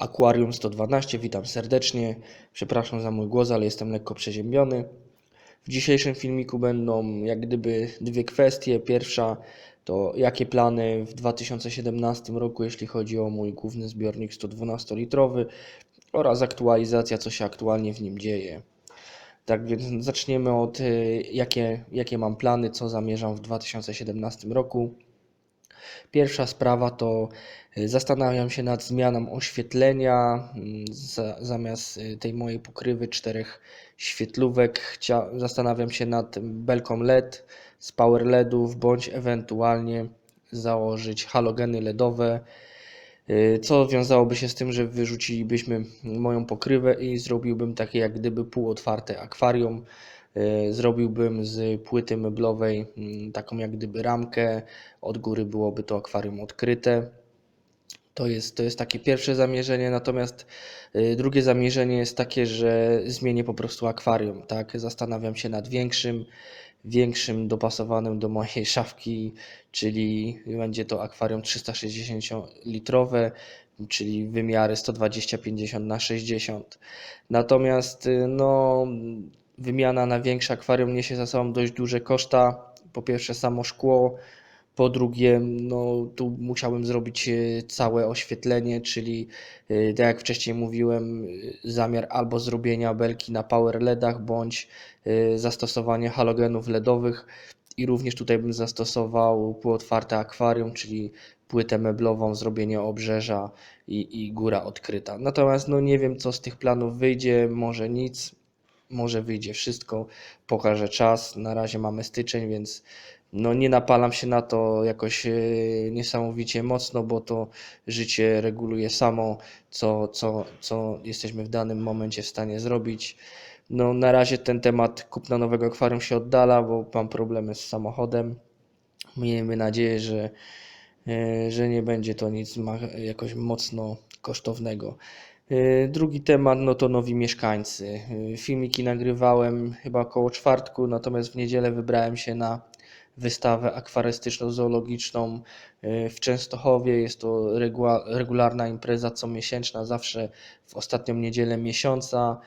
Akwarium 112, witam serdecznie. Przepraszam za mój głos, ale jestem lekko przeziębiony. W dzisiejszym filmiku będą jak gdyby dwie kwestie. Pierwsza to jakie plany w 2017 roku, jeśli chodzi o mój główny zbiornik 112-litrowy oraz aktualizacja, co się aktualnie w nim dzieje. Tak więc zaczniemy od y, jakie, jakie mam plany, co zamierzam w 2017 roku. Pierwsza sprawa to y, zastanawiam się nad zmianą oświetlenia. mm, Za, zamiast y, tej mojej pokrywy czterech świetlówek, zastanawiam się nad belką LED z power LEDów, bądź ewentualnie założyć halogeny LEDowe. Y, Co wiązałoby się z tym, że wyrzucilibyśmy moją pokrywę i zrobiłbym takie jak gdyby półotwarte akwarium. Y, Zrobiłbym z płyty meblowej mm, taką jak gdyby ramkę. Od góry byłoby to akwarium odkryte. To jest, to jest takie pierwsze zamierzenie, natomiast y, drugie zamierzenie jest takie, że zmienię po prostu akwarium, tak? Zastanawiam się nad większym, większym dopasowanym do mojej szafki, czyli będzie to akwarium 360-litrowe, czyli wymiary 120-50 na 60. Natomiast y, no, wymiana na większe akwarium niesie za sobą dość duże koszta. Po pierwsze samo szkło, po drugie, no tu musiałem zrobić e, całe oświetlenie, czyli e, tak jak wcześniej mówiłem, e, zamiar albo zrobienia belki na power LEDach, bądź zastosowanie halogenów LEDowych i również tutaj bym zastosował półotwarte akwarium, czyli płytę meblową, zrobienie obrzeża i, i góra odkryta. Natomiast no nie wiem co z tych planów wyjdzie, może nic, może wyjdzie wszystko, pokaże czas. Na razie mamy styczeń, więc no nie napalam się na to jakoś e, niesamowicie mocno, bo to życie reguluje samo, co, co, co jesteśmy w danym momencie w stanie zrobić. No na razie ten temat kupna nowego akwarium się oddala, bo mam problemy z samochodem. Miejmy nadzieję, że, e, że nie będzie to nic jakoś mocno kosztownego. E, Drugi temat no to nowi mieszkańcy. Filmiki nagrywałem chyba około czwartku, natomiast w niedzielę wybrałem się na wystawę akwarystyczno-zoologiczną e, w Częstochowie. Jest to regularna impreza comiesięczna, zawsze w ostatnią niedzielę miesiąca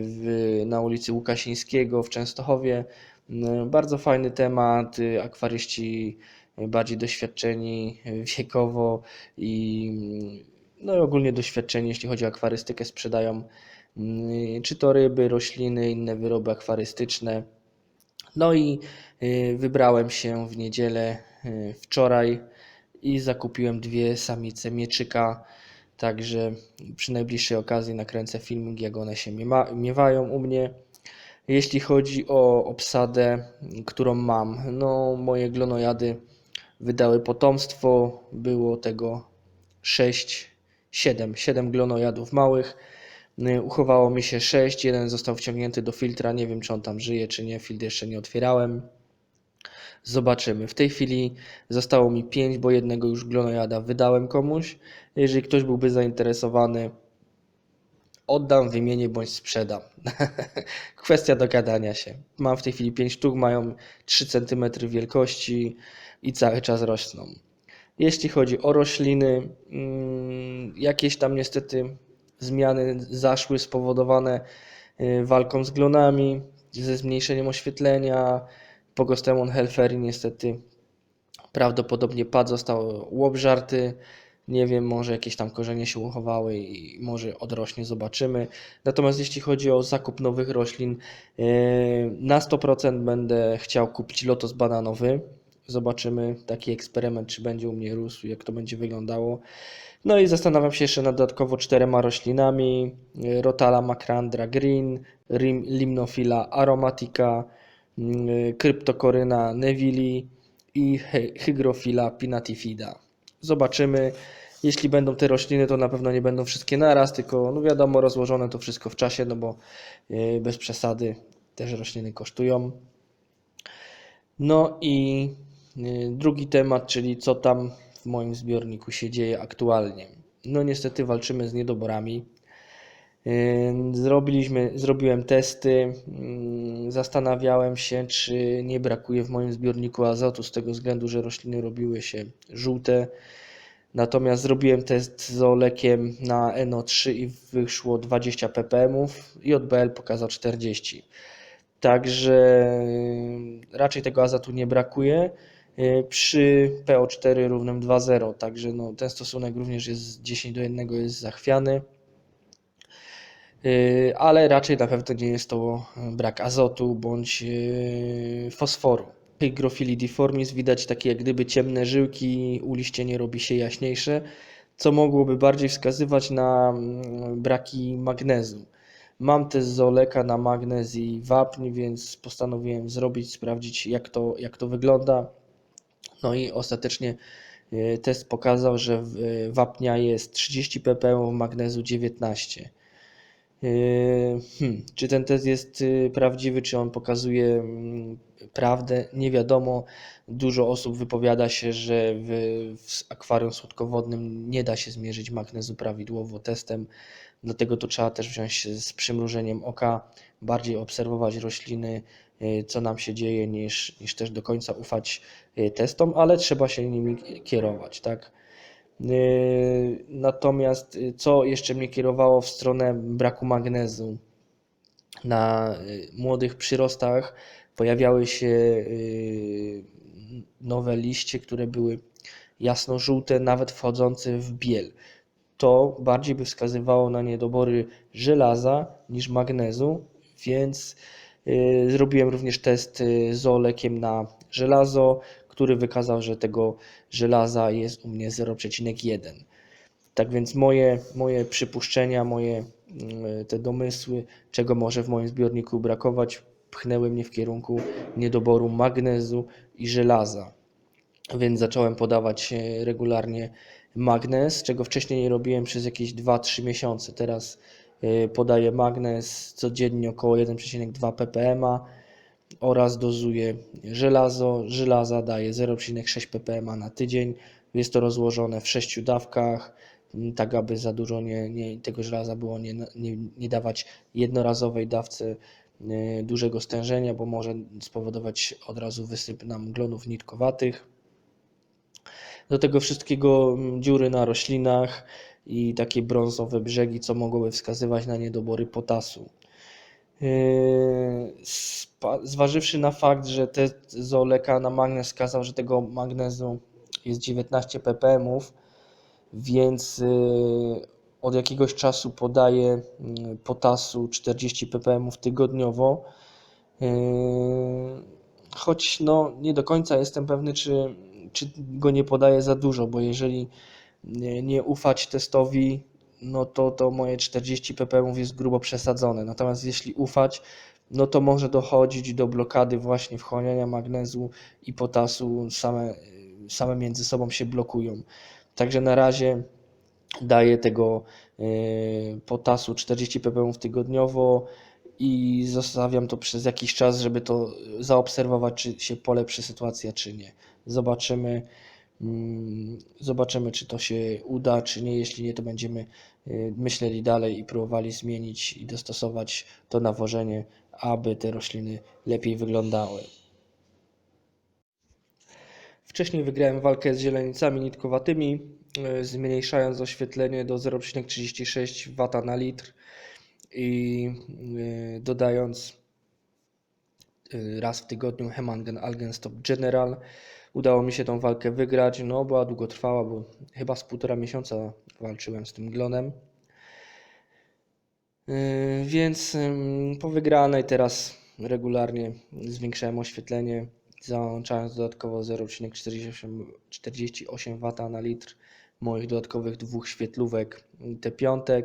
w, na ulicy Łukasińskiego w Częstochowie. E, Bardzo fajny temat. Akwaryści bardziej doświadczeni wiekowo i mm, no i ogólnie doświadczeni, jeśli chodzi o akwarystykę, sprzedają czy to ryby, rośliny, inne wyroby akwarystyczne. No i y, wybrałem się w niedzielę y, wczoraj i zakupiłem dwie samice mieczyka. Także przy najbliższej okazji nakręcę filmik, jak one się miewają u mnie. Jeśli chodzi o obsadę, którą mam, no moje glonojady wydały potomstwo. Było tego 6, 7, 7 glonojadów małych. Y, Uchowało mi się 6, jeden został wciągnięty do filtra, nie wiem czy on tam żyje czy nie, filtr jeszcze nie otwierałem. Zobaczymy. W tej chwili zostało mi 5, bo jednego już glonojada wydałem komuś. Jeżeli ktoś byłby zainteresowany, oddam, wymienię bądź sprzedam. Kwestia dogadania się. Mam w tej chwili 5 sztuk, mają 3 cm wielkości i cały czas rosną. Jeśli chodzi o rośliny, mm, jakieś tam niestety zmiany zaszły spowodowane y, walką z glonami, ze zmniejszeniem oświetlenia. Pogostemon helferi niestety prawdopodobnie pad został łobżarty. Nie wiem, może jakieś tam korzenie się uchowały i może odrośnie, zobaczymy. Natomiast jeśli chodzi o zakup nowych roślin, yy, na 100% będę chciał kupić lotos bananowy. Zobaczymy taki eksperyment, czy będzie u mnie rósł, jak to będzie wyglądało. No i zastanawiam się jeszcze nad dodatkowo czterema roślinami. yy, Rotala macrandra green, Rim- Limnophila aromatica, yy, Cryptocoryna nevili i Hy- Hygrophila pinatifida. Zobaczymy. Jeśli będą te rośliny, to na pewno nie będą wszystkie naraz, tylko no wiadomo, rozłożone to wszystko w czasie, no bo yy, bez przesady też rośliny kosztują. No i y, drugi temat, czyli co tam moim zbiorniku się dzieje aktualnie. No niestety walczymy z niedoborami. Yy, Zrobiliśmy, zrobiłem testy, yy, zastanawiałem się, czy nie brakuje w moim zbiorniku azotu z tego względu, że rośliny robiły się żółte. Natomiast zrobiłem test z olekiem na NO3 i wyszło 20 ppm, JBL pokazał 40. Także yy, raczej tego azotu nie brakuje. Yy, Przy PO4 równym 2,0, także no, ten stosunek również jest 10 do 1 jest zachwiany. Yy, ale raczej na pewno nie jest to brak azotu bądź yy, fosforu. Hygrophili deformis widać takie jak gdyby ciemne żyłki, u liście nie robi się jaśniejsze, co mogłoby bardziej wskazywać na mm, braki magnezu. Mam test z oleka na magnez i wapń, więc postanowiłem zrobić, sprawdzić jak to, jak to wygląda. No i ostatecznie yy, test pokazał, że w- yy, wapnia jest 30 ppm, magnezu 19. Yy, Hmm, czy ten test jest prawdziwy, czy on pokazuje mm, prawdę? Nie wiadomo. Dużo osób wypowiada się, że w, w akwarium słodkowodnym nie da się zmierzyć magnezu prawidłowo testem, dlatego to trzeba też wziąć z przymrużeniem oka, bardziej obserwować rośliny, co nam się dzieje, niż, niż też do końca ufać y, testom, ale trzeba się nimi kierować, tak? Yy, Natomiast y, co jeszcze mnie kierowało w stronę braku magnezu? Na y, młodych przyrostach pojawiały się y, nowe liście, które były jasno-żółte, nawet wchodzące w biel. To bardziej by wskazywało na niedobory żelaza niż magnezu, więc y, zrobiłem również test y, z olekiem na żelazo, który wykazał, że tego żelaza jest u mnie 0,1. Tak więc moje, moje przypuszczenia, moje mm, te domysły, czego może w moim zbiorniku brakować, pchnęły mnie w kierunku niedoboru magnezu i żelaza. Więc zacząłem podawać e, regularnie magnez, czego wcześniej nie robiłem przez jakieś 2-3 miesiące. Teraz e, podaję magnez codziennie około 1,2 ppm oraz dozuję żelazo. Żelaza daje 0,6 ppm na tydzień. Jest to rozłożone w sześciu dawkach, m, tak aby za dużo nie, nie, tego żelaza było nie, nie, nie dawać jednorazowej dawce e, dużego stężenia, bo może spowodować od razu wysyp nam glonów nitkowatych. Do tego wszystkiego dziury na roślinach i takie brązowe brzegi, co mogłyby wskazywać na niedobory potasu. Yy, Zważywszy na fakt, że test z oleka na magnez wskazał, że tego magnezu jest 19 ppm, więc yy, od jakiegoś czasu podaję yy, potasu 40 ppm tygodniowo. Choć no, nie do końca jestem pewny, czy, czy go nie podaję za dużo, bo jeżeli nie, nie ufać testowi, no to, to moje 40 ppm jest grubo przesadzone. Natomiast jeśli ufać, no to może dochodzić do blokady właśnie wchłaniania magnezu i potasu, same, same między sobą się blokują. Także na razie daję tego e, potasu 40 ppm tygodniowo i zostawiam to przez jakiś czas, żeby to zaobserwować, czy się polepszy sytuacja, czy nie. Zobaczymy. Mm, Zobaczymy, czy to się uda, czy nie. Jeśli nie, to będziemy y, myśleli dalej i próbowali zmienić i dostosować to nawożenie, aby te rośliny lepiej wyglądały. Wcześniej wygrałem walkę z zielenicami nitkowatymi, y, zmniejszając oświetlenie do 0,36 W na litr i y, dodając raz w tygodniu Hemangen Algenstop General. Udało mi się tą walkę wygrać. No, była długotrwała, bo chyba z półtora miesiąca walczyłem z tym glonem. Yy, Więc po wygranej teraz regularnie zwiększałem oświetlenie, załączając dodatkowo 0,48 W na litr moich dodatkowych dwóch świetlówek T5.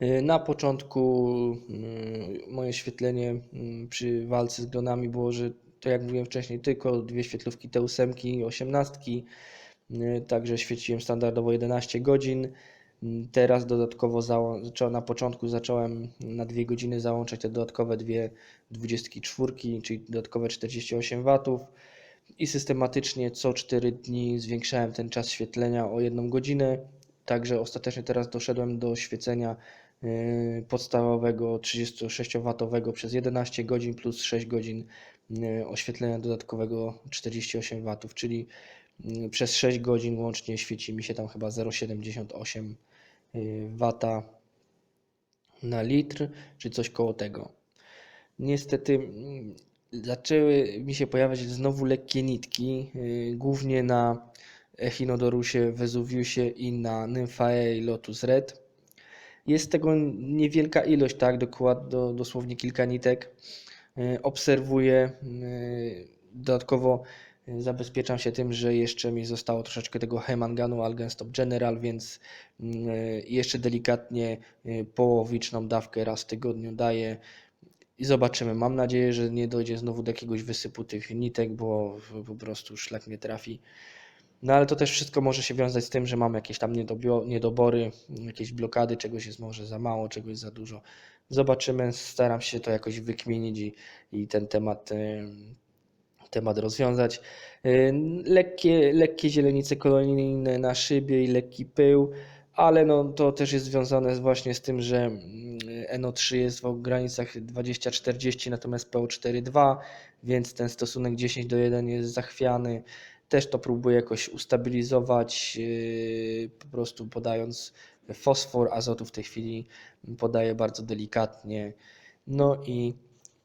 Yy, Na początku yy, moje świetlenie przy walce z glonami było, że to jak mówiłem wcześniej, tylko dwie świetlówki T8 i 18. Yy, Także świeciłem standardowo 11 godzin. Yy, Teraz dodatkowo zaczą- na początku zacząłem na 2 godziny załączać te dodatkowe dwie 24, czyli dodatkowe 48 W i systematycznie co 4 dni zwiększałem ten czas świetlenia o 1 godzinę. Także ostatecznie teraz doszedłem do świecenia y, podstawowego 36W przez 11 godzin plus 6 godzin y, oświetlenia dodatkowego 48W, czyli y, przez 6 godzin łącznie świeci mi się tam chyba 0,78 y, wata na litr, czy coś koło tego. Niestety zaczęły mi się pojawiać znowu lekkie nitki, głównie na Echinodorusie, Vesuviusie i na Nymphaei Lotus Red. Jest tego niewielka ilość, tak, dokład, do, dosłownie kilka nitek. Yy, Obserwuję, yy, dodatkowo yy, zabezpieczam się tym, że jeszcze mi zostało troszeczkę tego Hemanganu Algenstop General, więc jeszcze delikatnie połowiczną dawkę raz w tygodniu daję i zobaczymy. Mam nadzieję, że nie dojdzie znowu do jakiegoś wysypu tych nitek, bo po prostu szlak mnie trafi. No ale to też wszystko może się wiązać z tym, że mam jakieś tam niedobory, jakieś blokady, czegoś jest może za mało, czegoś za dużo. Zobaczymy, staram się to jakoś wykminić i, i ten temat, y, temat rozwiązać. Y, Lekkie, lekkie źrenice kolonijne na szybie i lekki pył, ale no, to też jest związane właśnie z tym, że mm, NO3 jest w granicach 20-40, natomiast PO4,2, więc ten stosunek 10 do 1 jest zachwiany. Też to próbuję jakoś ustabilizować, yy, po prostu podając fosfor, azotu w tej chwili podaję bardzo delikatnie. No i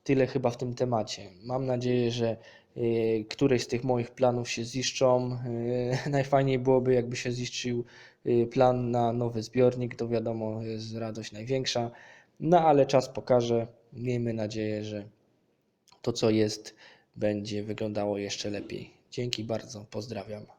tyle chyba w tym temacie. Mam nadzieję, że yy, któreś z tych moich planów się ziszczą. Yy, Najfajniej byłoby, jakby się ziszczył yy, plan na nowy zbiornik, to wiadomo, jest radość największa. No ale czas pokaże. Miejmy nadzieję, że to co jest będzie wyglądało jeszcze lepiej. Dzięki bardzo, pozdrawiam.